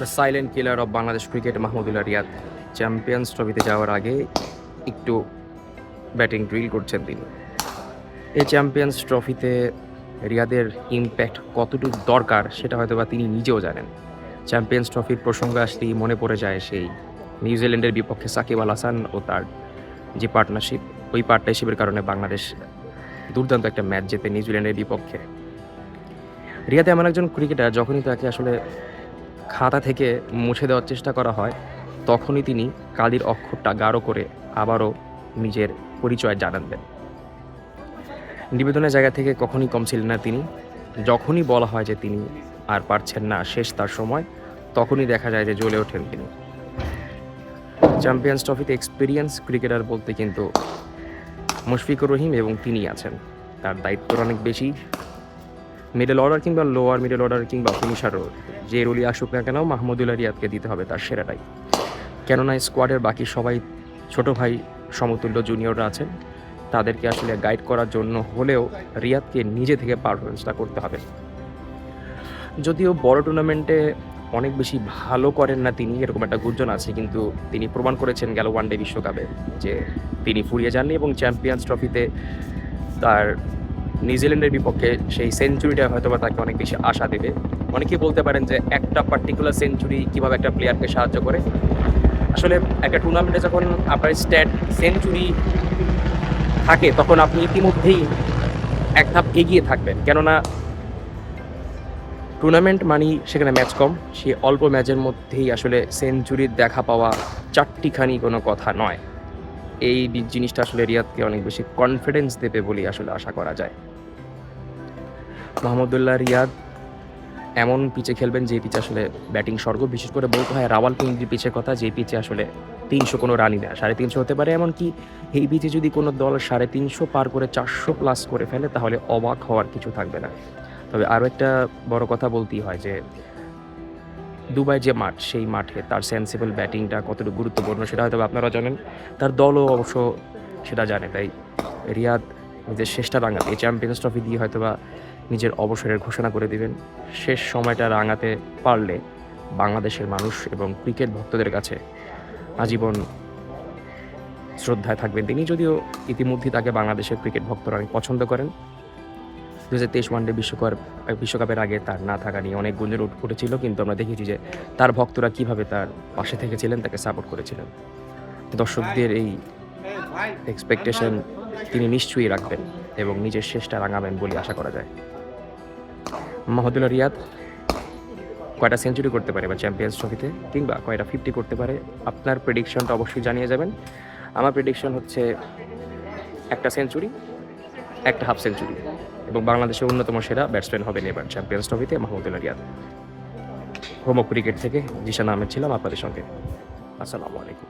The silent killer of Bangladesh cricket Mahmudullah Riyad champions ট্রফিতে যাওয়ার আগে একটু ব্যাটিং ড্রিল করছেন তিনি। এই চ্যাম্পিয়ন্স ট্রফিতে রিয়াদের ইম্প্যাক্ট কতটুকু দরকার সেটা হয়তো বা তিনি নিজেও জানেন। চ্যাম্পিয়ন্স ট্রফির প্রসঙ্গ আসলেই মনে পড়ে যায় সেই নিউজিল্যান্ডের বিপক্ষে সাকিব আল হাসান ও তার যে পার্টনারশিপ ওই পার্টনারশিপের কারণে বাংলাদেশ দুর্দান্ত একটা ম্যাচ জেতে নিউজিল্যান্ডের বিপক্ষে। রিয়াদ এমন একজন ক্রিকেটার যখনই তাকে আসলে খাতা থেকে মুছে দেওয়ার চেষ্টা করা হয়, তখনই তিনি কালির অক্ষরটা গাঢ় করে আবারও নিজের পরিচয় জানান দেন। নিবেদনের জায়গা থেকে কখনই কম ছিলেন না তিনি। যখনই বলা হয় যে তিনি আর পারছেন না শেষ তার সময়, তখনই দেখা যায় যে জ্বলে ওঠেন তিনি। চ্যাম্পিয়ন্স ট্রফিতে এক্সপিরিয়েন্স ক্রিকেটার বলতে কিন্তু মুশফিকুর রহিম এবং তিনি আছেন। তার দায়িত্ব অনেক বেশি। মিডল অর্ডার কিংবা লোয়ার মিডল অর্ডার কিংবা ফিনিশারও যে রোলই আসুক না কেন মাহমুদুল্লাহ রিয়াদকে দিতে হবে তার সেরাটাই। কেননা স্কোয়াডের বাকি সবাই ছোট ভাই সমতুল্য জুনিয়ররা আছেন। তাদেরকে আসলে গাইড করার জন্য হলেও রিয়াদকে নিজে থেকে পারফরমেন্সটা করতে হবে। যদিও বড় টুর্নামেন্টে অনেক বেশি ভালো করেন না তিনি, এরকম একটা গুঞ্জন আছে, কিন্তু তিনি প্রমাণ করেছেন গেল ওয়ানডে বিশ্বকাপে যে তিনি ফুরিয়ে যাননি এবং চ্যাম্পিয়ন্স ট্রফিতে তার নিউজিল্যান্ডের বিপক্ষে সেই সেঞ্চুরিটা হয়তো বা তাকে অনেক বেশি আশা দেবে। অনেকেই বলতে পারেন যে একটা পার্টিকুলার সেঞ্চুরি কীভাবে একটা প্লেয়ারকে সাহায্য করে। আসলে একটা টুর্নামেন্টে যখন আপনার স্ট্যাট সেঞ্চুরি থাকে, তখন আপনি ইতিমধ্যেই এক ধাপ এগিয়ে থাকবেন। কেননা টুর্নামেন্ট মানেই সেখানে ম্যাচ কম। সে অল্প ম্যাচের মধ্যেই আসলে সেঞ্চুরির দেখা পাওয়া চারটিখানি কোনো কথা নয়। এই জিনিসটা আসলে রিয়াদকে অনেক বেশি কনফিডেন্স দেবে বলেই আসলে আশা করা যায়। মোহাম্মদুল্লাহ রিয়াদ এমন পিচে খেলবেন যে পিচে আসলে ব্যাটিং স্বর্গ, বিশেষ করে বলতে হয় রাওয়ালপিন্ডির পিচের কথা, যে পিচে আসলে তিনশো কোনো রানই না সাড়ে তিনশো হতে পারে। এমনকি এই পিচে যদি কোনো দল সাড়ে তিনশো পার করে চারশো প্লাস করে ফেলে, তাহলে অবাক হওয়ার কিছু থাকবে না। তবে আরও একটা বড় কথা বলতেই হয় যে দুবাই যে মাঠ, সেই মাঠে তার সেন্সিবল ব্যাটিংটা কতটুকু গুরুত্বপূর্ণ সেটা হয়তো আপনারা জানেন। তার দলও অবশ্য সেটা জানে, তাই রিয়াদ নিজের শেষটা রাঙাতে, এই চ্যাম্পিয়ন্স ট্রফি দিয়ে হয়তোবা নিজের অবসরের ঘোষণা করে দিবেন। শেষ সময়টা রাঙাতে পারলে বাংলাদেশের মানুষ এবং ক্রিকেট ভক্তদের কাছে আজীবন শ্রদ্ধায় থাকবেন তিনি। যদিও ইতিমধ্যেই তাকে বাংলাদেশের ক্রিকেট ভক্তরা অনেক পছন্দ করেন। দু হাজার তেইশ ওয়ানডে বিশ্বকাপ, বিশ্বকাপের আগে তার না থাকা নিয়ে অনেক গুঞ্জন উঠ- উঠেছিল, কিন্তু আমরা দেখেছি যে তার ভক্তরা কীভাবে তার পাশে থেকেছিলেন, তাকে সাপোর্ট করেছিলেন। দর্শকদের এই এক্সপেকটেশন তিনি নিশ্চয়ই রাখবেন এবং নিজের শেষটা রাঙাবেন বলে আশা করা যায়। মাহমুদুল্লাহ রিয়াদ কয়টা সেঞ্চুরি করতে পারে বা চ্যাম্পিয়ন্স ট্রফিতে কিংবা কয়টা ফিফটি করতে পারে, আপনার প্রেডিকশনটা অবশ্যই জানিয়ে যাবেন। আমার প্রেডিকশন হচ্ছে একটা সেঞ্চুরি একটা হাফ সেঞ্চুরি এবং বাংলাদেশের অন্যতম সেরা ব্যাটসম্যান হবেন এবার চ্যাম্পিয়ন্স ট্রফিতে মাহমুদুল্লাহ রিয়াদ হোমো ক্রিকেট থেকে জিশা আহমেদ ছিলাম আপনাদের সঙ্গে। আসসালামু আলাইকুম।